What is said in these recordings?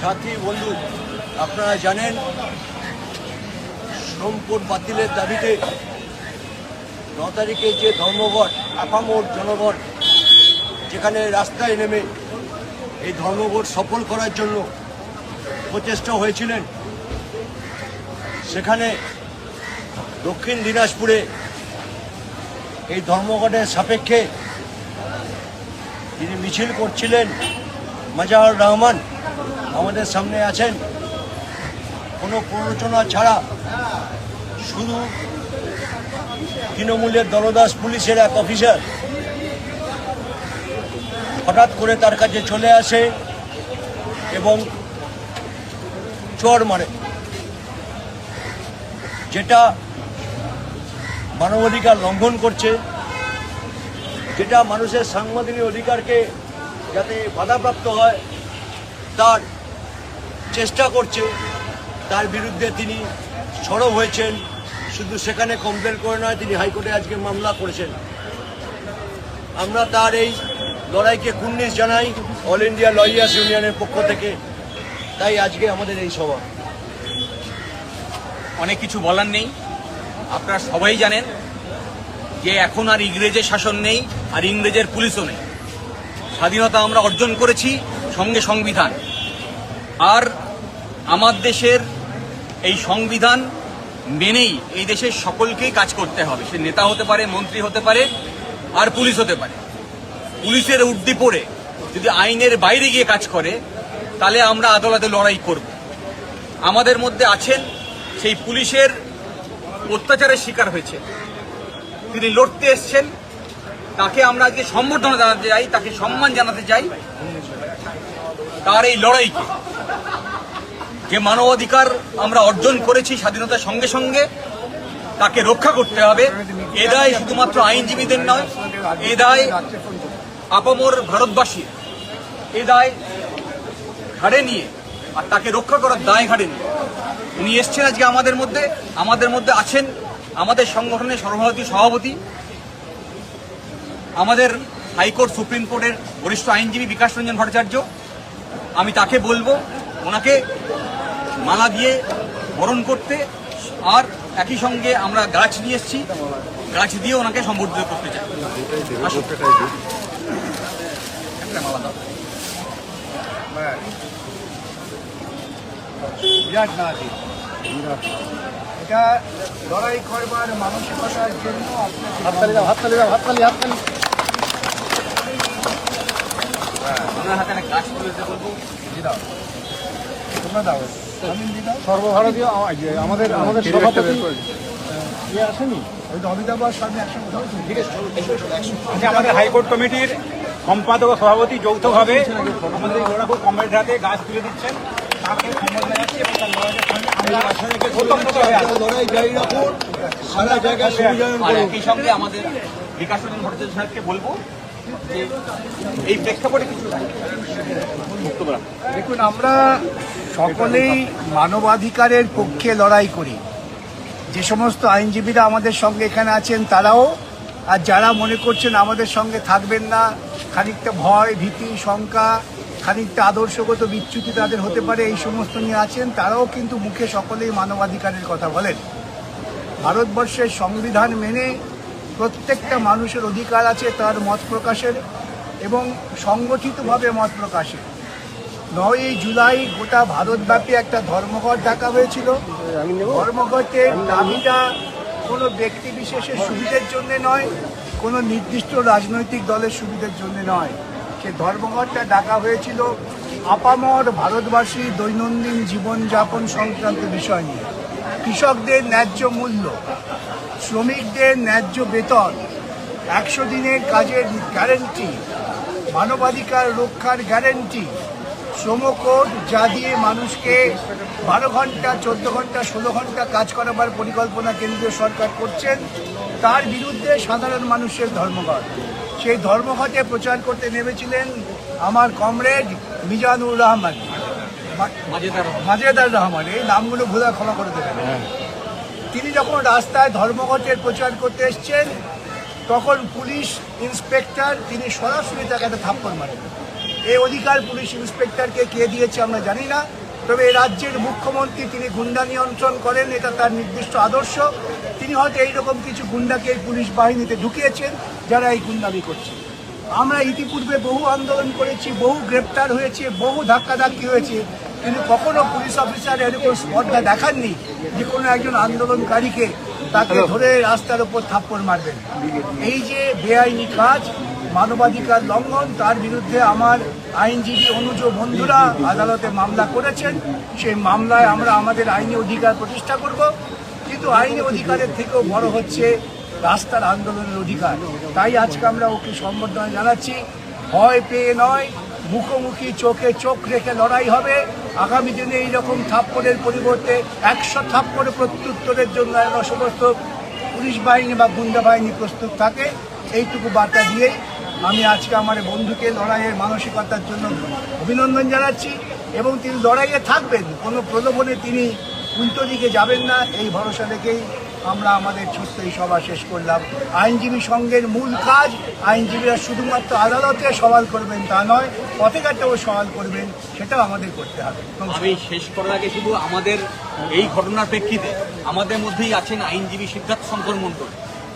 সাথী, বন্ধু, আপনারা জানেন শ্রমকোট বাতিলের দাবিতে ন তারিখে যে ধর্মঘট, আপামোর জনগণ যেখানে রাস্তায় নেমে এই ধর্মঘট সফল করার জন্য প্রচেষ্টা হয়েছিলেন, সেখানে দক্ষিণ দিনাজপুরে এই ধর্মঘটের সাপেক্ষে তিনি মিছিল করছিলেন মাজার রহমান। আমাদের সামনে আছেন কোনো প্ররোচনা ছাড়া শুধু তৃণমূলের দলদাস পুলিশের এক অফিসার। হঠাৎ করে তার কাছে চলে আসে এবং চর মারে। যেটা মানবাধিকার লঙ্ঘন করছে, যেটা মানুষের সাংবাদিক অধিকারকে যাতে বাধাপ্রাপ্ত হয়, তার চেষ্টা করছে তার বিরুদ্ধে তিনি সরব হয়েছেন। শুধু সেখানে কমপ্লেন করে নয়, তিনি হাইকোর্টে আজকে মামলা করেছেন। আমরা তার এই লড়াইকে কুর্নিশ জানাই অল ইন্ডিয়া লয়ার্স ইউনিয়নের পক্ষ থেকে। তাই আজকে আমাদের এই সভা। অনেক কিছু বলার নেই। আপনারা সবাই জানেন যে এখন আর ইংরেজের শাসন নেই, আর ইংরেজের পুলিশও নেই। স্বাধীনতা আমরা অর্জন করেছি সঙ্গে সংবিধান। আর আমার দেশের এই সংবিধান মেনেই এই দেশের সকলকেই কাজ করতে হবে। সে নেতা হতে পারে, মন্ত্রী হতে পারে, আর পুলিশ হতে পারে। পুলিশের উর্দি পড়ে, যদি আইনের বাইরে গিয়ে কাজ করে, তাহলে আমরা আদালতে লড়াই করব। আমাদের মধ্যে আছেন, সেই পুলিশের অত্যাচারের শিকার হয়েছে। তিনি লড়তে এসছেন, তাকে আমরা আজকে সম্বর্ধনা জানাতে চাই, তাকে সম্মান জানাতে চাই, তার এই লড়াইকে। যে মানবাধিকার আমরা অর্জন করেছি স্বাধীনতার সঙ্গে সঙ্গে, তাকে রক্ষা করতে হবে। এ দায় শুধুমাত্র আইনজীবীদের নয় এ দায় আপামর ভারতবাসীর এ দায় ঘাড়ে নিয়ে আর তাকে রক্ষা করার দায় ঘাড়ে নিয়ে। উনি এসছেন আজকে আমাদের মধ্যে আমাদের মধ্যে আছেন আমাদের সংগঠনের সর্বভারতীয় সভাপতি, আমাদের হাইকোর্ট সুপ্রিম কোর্টের বরিষ্ঠ আইনজীবী বিকাশ রঞ্জন ভট্টাচার্য। আমি তাকে বলব, ওনাকে মালা দিয়ে বরণ করতে আর একই সঙ্গে আমরা গাছ নিয়ে এসেছি। গাছ দিয়ে ওনাকে সম্বর্ধিত করতে চাই। একটা মালা দাও। বিরাট না এটা লড়াই করবার মানসিকতার জন্য আপনাকে হাততালি দাও হাততালি দাও হাততালি হাততালি ওনার হাতে একটা গাছ তুলে দিতে বলব। দাও। তোমরা দাও। সর্বভারতীয় আমাদের আমাদের সভাপতি ইয়ে আসেনি? আজকে আমাদের হাইকোর্ট কমিটির সম্পাদক সভাপতি যৌথভাবে আমাদের কমরেড হাতে গাছ তুলে দিচ্ছেন। একই সঙ্গে আমাদের বিকাশ রঞ্জন ভট্টাচার্য সাহেবকে বলব এই প্রেক্ষাপটে কিছু দেখুন আমরা সকলেই মানবাধিকারের পক্ষে লড়াই করি। যে সমস্ত আইনজীবীরা আমাদের সঙ্গে এখানে আছেন তারাও, আর যারা মনে করছেন আমাদের সঙ্গে থাকবেন না, খানিকটা ভয়, ভীতি, শঙ্কা, খানিকটা আদর্শগত বিচ্যুতি তাদের হতে পারে, এই সমস্ত নিয়ে আছেন, তারাও কিন্তু মুখে সকলেই মানবাধিকারের কথা বলেন। ভারতবর্ষের সংবিধান মেনে প্রত্যেকটা মানুষের অধিকার আছে তার মত প্রকাশের এবং সংগঠিতভাবে মত প্রকাশের। নয়ই জুলাই গোটা ভারতব্যাপী একটা ধর্মঘট ডাকা হয়েছিল। ধর্মঘটের দাবিটা কোনো ব্যক্তি বিশেষের সুবিধের জন্য নয় কোনো নির্দিষ্ট রাজনৈতিক দলের সুবিধের জন্য নয়। সে ধর্মঘটটা ডাকা হয়েছিল আপামর ভারতবাসী দৈনন্দিন জীবনযাপন সংক্রান্ত বিষয় নিয়ে। কৃষকদের ন্যায্য মূল্য শ্রমিকদের ন্যায্য বেতন একশো দিনের কাজের গ্যারেন্টি মানবাধিকার রক্ষার গ্যারেন্টি শ্রমকোড যা দিয়ে মানুষকে বারো ঘণ্টা চোদ্দ ঘণ্টা ষোলো ঘণ্টা কাজ করাবার পরিকল্পনা কেন্দ্রীয় সরকার করছেন তার বিরুদ্ধে সাধারণ মানুষের ধর্মঘট। সেই ধর্মঘটে প্রচার করতে নেমেছিলেন আমার কমরেড মিজানুর রহমান। মাজেদার মাজেদার রহমান এই নামগুলো ভুলা ক্ষমা করে দেবেন। তিনি যখন রাস্তায় ধর্মঘটের প্রচার করতে এসছেন তখন পুলিশ ইন্সপেক্টর তিনি সরাসরি তাকে একটা থাপ্পড় মারেন। এই অধিকার পুলিশ ইন্সপেক্টরকে কে দিয়েছে আমরা জানি না, তবে রাজ্যের মুখ্যমন্ত্রী তিনি গুন্ডা নিয়ন্ত্রণ করেন, এটা তার নির্দিষ্ট আদর্শ। তিনি হয়তো এইরকম কিছু গুন্ডাকে এই পুলিশ বাহিনীতে ঢুকিয়েছেন, যারা এই গুন্ডামি করছে। আমরা ইতিপূর্বে বহু আন্দোলন করেছি, বহু গ্রেপ্তার হয়েছে, বহু ধাক্কাধাক্কি হয়েছে, কিন্তু কখনো পুলিশ অফিসার এরকম স্পর্ধা দেখাননি যে কোনো একজন আন্দোলনকারীকে তাকে ধরে রাস্তার উপর থাপ্পড় মারবেন। এই যে বেআইনি কাজ মানবাধিকার লঙ্ঘন তার বিরুদ্ধে আমার আইনজীবী অনুজ বন্ধুরা আদালতে মামলা করেছেন। সেই মামলায় আমরা আমাদের আইনি অধিকার প্রতিষ্ঠা করব। কিন্তু আইনি অধিকারের থেকেও বড় হচ্ছে রাস্তার আন্দোলনের অধিকার। তাই আজকে আমরা ওকে সম্বর্ধনা জানাচ্ছি। ভয় পেয়ে নয় মুখোমুখি চোখে চোখ রেখে লড়াই হবে। আগামী দিনে এইরকম থাপ্পড়ের পরিবর্তে একশো থাপ্পড়ে প্রত্যুত্তরের জন্য সমস্ত পুলিশ বাহিনী বা গুন্ডা বাহিনী প্রস্তুত থাকে। এইটুকু বার্তা দিয়ে আমি আজকে আমার বন্ধুকে লড়াইয়ের মানসিকতার জন্য অভিনন্দন জানাচ্ছি এবং তিনি লড়াইয়ে থাকবেন। কোনো প্রলোভনে তিনি উল্টো দিকে যাবেন না। এই ভরসা রেখেই আমরা আমাদের ছোট্ট এই সভা শেষ করলাম। আইনজীবী সংঘের মূল কাজ, আইনজীবীরা শুধুমাত্র আদালতে সওয়াল করবেন তা নয়, পথেঘাটেও সওয়াল করবেন, সেটাও আমাদের করতে হবে। আমি শেষ করার আগে শুধু আমাদের এই ঘটনার প্রেক্ষিতে আমাদের মধ্যেই আছেন আইনজীবী সিদ্ধার্থ শঙ্কর মণ্ডল।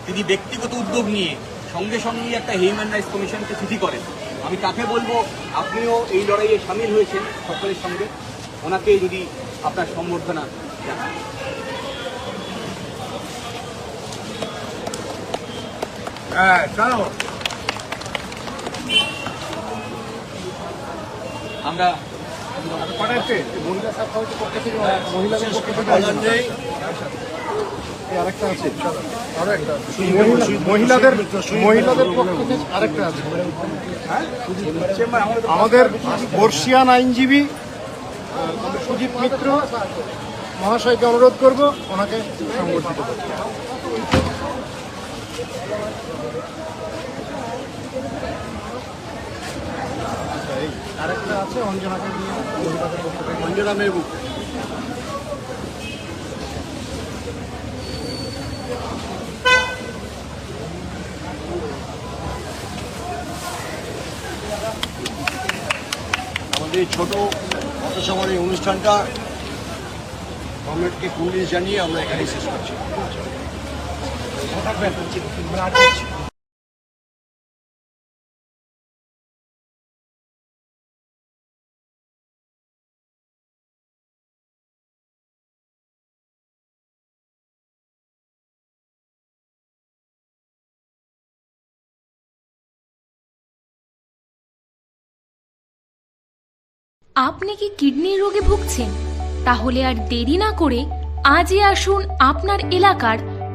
তিনি ব্যক্তিগত উদ্যোগ নিয়ে সঙ্গে সঙ্গে একটা হিউম্যান রাইটস কমিশনকে চিঠি করেন। আমি তাকে বলব? আপনিও এই লড়াইয়ে সামিল হয়েছেন সকলের সঙ্গে। ওনাকে যদি আপনার সম্বর্ধনা জানান। একটা আছে। মহিলা- মহিলাদের মহিলাদের আমাদের বর্ষিয়ান আইনজীবী সুজিত মিত্র, মহাশয়কে অনুরোধ করব, ওনাকে সংবর্ধিত করতে আরেকটা আছে অঞ্জনাকে নিয়ে। অঞ্জনা মেহবু আমাদের এই ছোট পথসভার এই অনুষ্ঠানটা গভর্নমেন্টকে কুন্ডিশ জানিয়ে আমরা এখানে শেষ করছি। আপনি কি কিডনি রোগে ভুগছেন? তাহলে আর দেরি না করে আজই আসুন আপনার এলাকার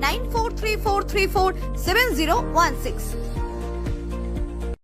9434347016.